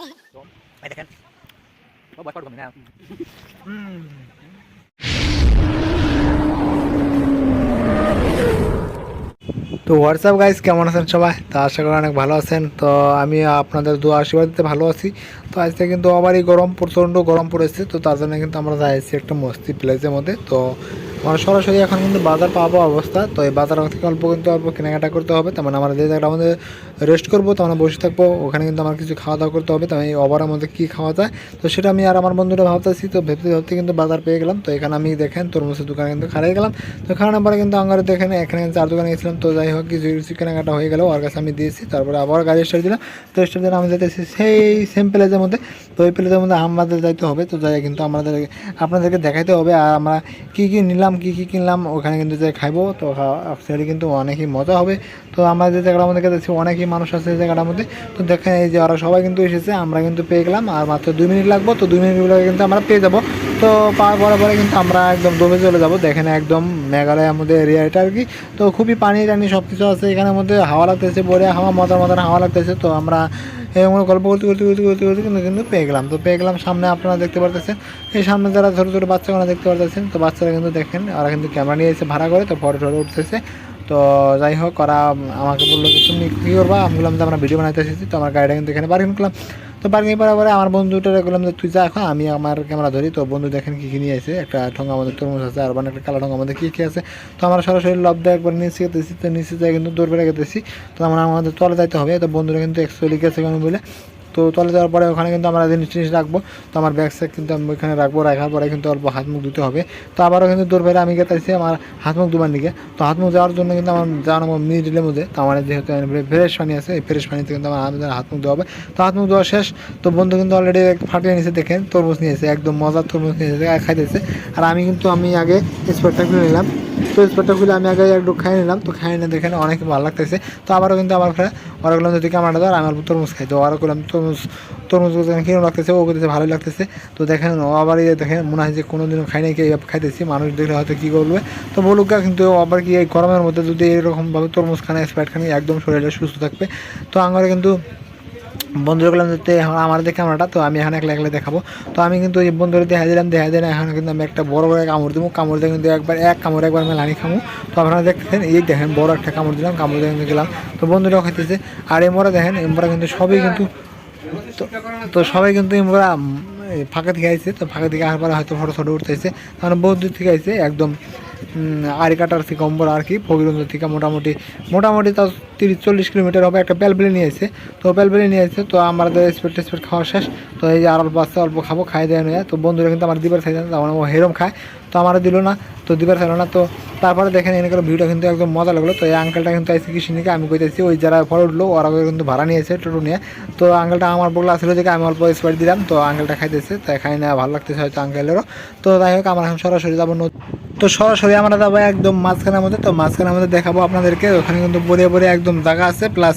ไปদেখেনว่าบอสผมนะอืม তো WhatsApp guys কেমন আছেন সবাই তো আশা করি অনেক ভালো আছেন তো আমি আপনাদের দু আশীর্বাদতে ভালো আছি তো আজকে কিন্তু আবারই গরম প্রচণ্ড গরম পড়েছে তো তার জন্য কিন্তু আমরা যাইছি একটা মস্তি প্লেসের মধ্যে তো আমরা সরাসরি এখন কিন্তু বাজার পাবো অবস্থা। তো এই বাজার থেকে অল্প কিন্তু অল্প কেনাকাটা করতে হবে। তার মানে আমরা যে জায়গাটা আমাদের রেস্ট করব তো আমরা বসে থাকব। ওখানে কিন্তু আমার কিছু খাওয়া দাওয়া করতে হবে। তো এই ওভারের মধ্যে কী খাওয়া যায়, তো সেটা আমি আর আমার বন্ধুরা ভাবতেছি। তো ভেবতে ভাবতে কিন্তু বাজার পেয়ে গেলাম। তো এখানে আমি দেখেন তরমুজের দোকানে কিন্তু খাড়িয়ে গেলাম। তো খাওয়ানোর পরে কিন্তু আঙ্গারে দেখেন এখানে চার দোকানে গেছিলাম। তো যাই হোক, কিছু কিছু কেনাকাটা হয়ে গেল। ওর কাছে আমি দিয়েছি। তারপরে আবার গাড়ি স্টার্ট দিলাম। তো স্টার্ট দিলাম, আমি যাইতেছি সেই সেম প্লেসের মধ্যে। তো ওই প্লেসের মধ্যে আমাদের যাইতে হবে। তো যাই কিন্তু আমাদের আপনাদেরকে দেখাইতে হবে। আর আমরা কী কী নিলাম কী কী কিনলাম, ওখানে কিন্তু যে খাইবো, তো সেটা কিন্তু অনেকই মজা হবে। তো আমরা যে জায়গাটার মধ্যে গেছি, অনেকই মানুষ আছে এই জায়গাটার মধ্যে। তো দেখেন এই যে ওরা সবাই কিন্তু এসেছে, আমরা কিন্তু পেয়ে গেলাম, আর মাত্র দুই মিনিট লাগবো, তো দুই মিনিটগুলো কিন্তু আমরা পেয়ে যাব। তো পাওয়ার পরে পরে কিন্তু আমরা একদম দমে চলে যাব, দেখেন একদম মেঘালয় মধ্যে এরিয়া এটা আর কি। তো খুবই পানি টানি সব কিছু আছে এখানের মধ্যে, হাওয়া লাগতেছে বলে হাওয়া, মজার মজার হাওয়া লাগতেছে। তো আমরা করে গল্প করতে করতে করতে করতে করতে কিন্তু কিন্তু পেয়ে গেলাম। তো পেয়ে গেলাম, সামনে আপনারা দেখতে পারতেছেন। এই সামনে যারা ছোটো ছোটো বাচ্চাগুলো দেখতে পারতেছেন, তো বাচ্চারা কিন্তু দেখেন, ওরা কিন্তু ক্যামেরা নিয়ে এসে ভাড়া করে, তো ফটো টটো উঠতেছে। তো যাই হোক, ওরা আমাকে বলল যে, তুমি কী করবা? আমি বললাম যে, আমরা ভিডিও বানাইতে এসেছি। তো আমার গাড়িটা কিন্তু এখানে পার্কিং করলাম। তো পার্কিং করার পরে আমার বন্ধুটা বললাম যে, তুই যা এখন, আমি আমার ক্যামেরা ধরি। তো বন্ধু দেখেন কী কী নিয়ে আছে একটা ঠোঙা আমাদের তরমুজ আছে, আর মানে একটা কালো ঠোঙ্গা আমাদের কী কী আছে। তো আমরা সরাসরি লব দিয়ে একবার নিচে গেতেছি, তো নিচে যাই কিন্তু দৌড় বেড়ে গেতেছি তো আমরা আমাদের তলে যাইতে হবে। তো বন্ধুরা কিন্তু অ্যাকচুয়ালি গেছে কেন বলে তো তলে যাওয়ার পরে ওখানে কিন্তু আমরা জিনিস রাখব। তো আমার ব্যাগ স্যাগ কিন্তু আমি ওইখানে রাখব, রাখার পরে কিন্তু অল্প হাত মুখ ধুতে হবে। তো আবারও কিন্তু দূর বেড়ে আমি গেতেছি আমার হাত মুখ দুবার দিকে। তো হাত মুখ যাওয়ার জন্য কিন্তু আমার যাওয়ার আমার মিডিলের মধ্যে তো আমার যেহেতু ফ্রেশ পানি আছে, এই ফ্রেশ পানিতে কিন্তু আমার হাত- হাত মুখ ধোয়া হবে। তো হাত মুখ ধোয়া শেষ, তো বন্ধু কিন্তু অলরেডি ফাটিয়ে নিয়েছে দেখেন তরমুজ নিয়েছে একদম মজার তরমুজ নিয়েছে খাইতেছে। আর আমি কিন্তু, আমি আগে স্পটটা খুলে নিলাম। তো স্পটটা খুলে আমি আগে একটু খাই নিলাম। তো খাই নিয়ে দেখেন অনেক ভালো লাগতেছে। তো আবারও কিন্তু আমার ফ্রেন্ড ওরা করলাম যদি দেওয়ার আমি অল্প তরমুজ খাই। তো ওরা করলাম তরমুজ তরমুজ কিরম লাগতেছে, ও করতেছে ভালোই লাগতেছে। তো দেখেন ও আবার এই দেখেন মনে হয় যে কোনো দিনও খাই নাই এইভাবে খাইতেছি, মানুষ দেখলে হয়তো কী করবে। তো বলুক কিন্তু আবার কি এই গরমের মধ্যে যদি এরকমভাবে তরমুজ খানে স্প্রাইট খানে একদম শরীরটা সুস্থ থাকবে। তো আমার কিন্তু বন্ধুরা বললাম যে আমার দেখে ক্যামেরাটা, তো আমি এখানে একলা একলা দেখাবো। তো আমি কিন্তু এই বন্ধুরা দেখা দিলাম দেখা দিলাম এখন কিন্তু আমি একটা বড় বড় কামড় দেবো কামড় দিয়ে কিন্তু একবার, এক কামড় একবার আমি লানি খামো। তো আপনারা দেখতেছেন এই দেখেন, বড় একটা কামড় দিলাম, কামড় দিয়ে গেলাম। তো বন্ধুরাও খাইতেছে আর এমরা দেখেন এমরা কিন্তু সবই কিন্তু, তো- সবাই কিন্তু এমরা ফাঁকা থেকে আইছে, তো ফাঁকা থেকে আসার পরে হয়তো ফটো ফটো উঠতেছে। কারণ বহু দূর থেকে আইছে, একদম আড়ি কাটার থেকে কম্বর আর কি ফকিরগঞ্জ থেকে মোটামুটি মোটামুটি তাও তিরিশ, চল্লিশ কিলোমিটার হবে, একটা প্যালবেলি নিয়ে এসে তো প্যালবেলি নিয়ে এসে তো আমাদের স্পিড টেসপিড খাওয়া শেষ। তো এই যে আর অল্প আসতে অল্প খাব, খাই দেয় নিয়ে তো বন্ধুরা কিন্তু আমার দিবার খাই তখন ও হেরম খায়। তো আমার দিল না, তো দিবার খাইলো না। তো তারপরে দেখেন, এনে করে ভিডিওটা কিন্তু একদম মজা লাগল। তো এই আঙ্কেলটা কিন্তু আইসি কৃষিনিকে আমি কইতেছি, ওই যারা ফটো উঠল, ওরা কিন্তু ভাড়া নিয়েছে টোটো নিয়ে। তো আঙ্কেলটা আমার বগলা আসলে দেখে, আমি অল্প স্পাইট দিলাম। তো আঙ্কেলটা খাইতেছে, তাই খাই না, ভালো লাগতেছে হয়তো আঙ্কেলেরও তো যাই হোক, আমার এখন সরাসরি যাব তো সরাসরি আমরা যাব একদম মাঝখানের মধ্যে। তো মাঝখানের মধ্যে দেখাবো আপনাদেরকে। ওখানে কিন্তু বড়ে বড়ে একদম জায়গা আছে। প্লাস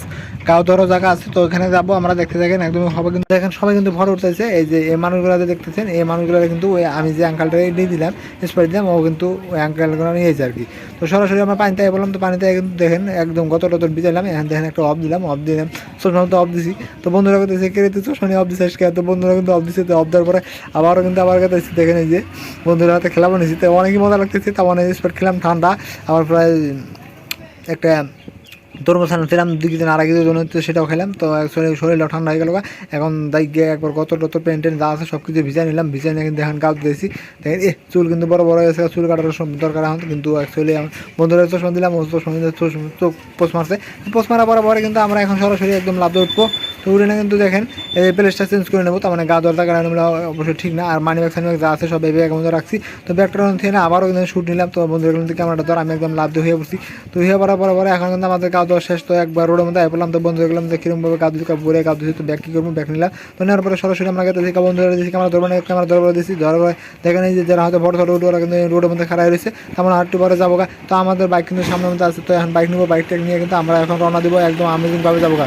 গাও ধরো জায়গা আছে, তো ওখানে যাব, আমরা দেখতে থাকেন একদম সবাই কিন্তু দেখেন, সবাই কিন্তু ফটো উঠতেছে। এই যে এই মানুষগুলো দেখতেছেন, এই মানুষগুলো কিন্তু ওই আমি যে আঙ্কালটা নিয়ে দিলাম স্প্রে দিলাম, ও কিন্তু ওই আঙ্কালগুলো নিয়েছে আর কি তো সরাসরি আমরা পানিতে বললাম, তো পানিতে কিন্তু দেখেন, একদম গত টত বিজাইলাম এখান দেখেন একটা অফ দিলাম অফ দিলাম চশমা তো অফ দিছি। তো বন্ধুরা করতেছে কে রে তুই চশমা অফ দিছিস কে তো বন্ধুরা কিন্তু অফ দিছে, তো অফ দেওয়ার পরে আবারও কিন্তু আবার কাছে দেখেন এই যে বন্ধুরা হাতে খেলা বানিয়েছি তো অনেকই মজা লাগতেছে তেমন স্পট খেলাম ঠান্ডা, আবার প্রায় একটা তরমুজ ছিলাম, দুই দিন আর আগে জন্য তো সেটাও খেলাম। তো শরীর শরীরটা ঠান্ডা হয়ে গেল এখন দাই গিয়ে একবার কত টত পেন টেন যা আছে সব কিছু ভিজাই নিলাম। ভিজাই নিয়ে কিন্তু এখন গাছ দিয়েছি। দেখেন, এ, চুল কিন্তু বড় বড় হয়েছে, চুল কাটার দরকার এখন কিন্তু অ্যাকচুয়ালি আমার বন্ধুরা চশমা দিলাম চোখ- পোষ মারছে। পোষ মারা পরে পরে কিন্তু আমরা এখন সরাসরি একদম লাভ উঠবো তো উঠে না কিন্তু দেখেন, এই প্লেসটা চেঞ্জ করে নেব। তার মানে গা দরজা কারণে অবশ্যই ঠিক না। আর মানি ব্যাগ সানি ব্যাগ যা আছে সব এই ব্যাগের মধ্যে রাখছি। তো ব্যাগটার থেকে না আবারও কিন্তু শ্যুট নিলাম। তো বন্ধুরা কিন্তু ক্যামেরাটা ধর, আমি একদম লাভ হয়ে পড়ছি। তো হয়ে পড়ার পরে পরে এখন কিন্তু আমাদের গাছ দাওয়া শেষ তো একবার রোডের মধ্যে আইপলাম তো বন্ধু দেখলাম যে কীরকমভাবে গাদু দিচ্ছি পরে দিচ্ছি তো ব্যাগ কী করব, ব্যাগ নিলাম। তো নেওয়ার পরে সরাসরি আমরা গেতে দেখি বন্ধু দিয়েছি ক্যামেরা ধরবো না, ক্যামেরা ধরবো দিয়েছি ধরার পরে দেখেন এই যে যারা হয়তো বড় রোড, ওরা কিন্তু রোডের মধ্যে খারাপ রয়েছে। তেমন আরেকটু পরে যাবগা তো আমাদের বাইক কিন্তু সামনের মধ্যে আছে, তো এখন বাইক নেব বাইকটা নিয়ে কিন্তু আমরা এখন রওনা দিব, একদম আমেজিংভাবে যাব গা।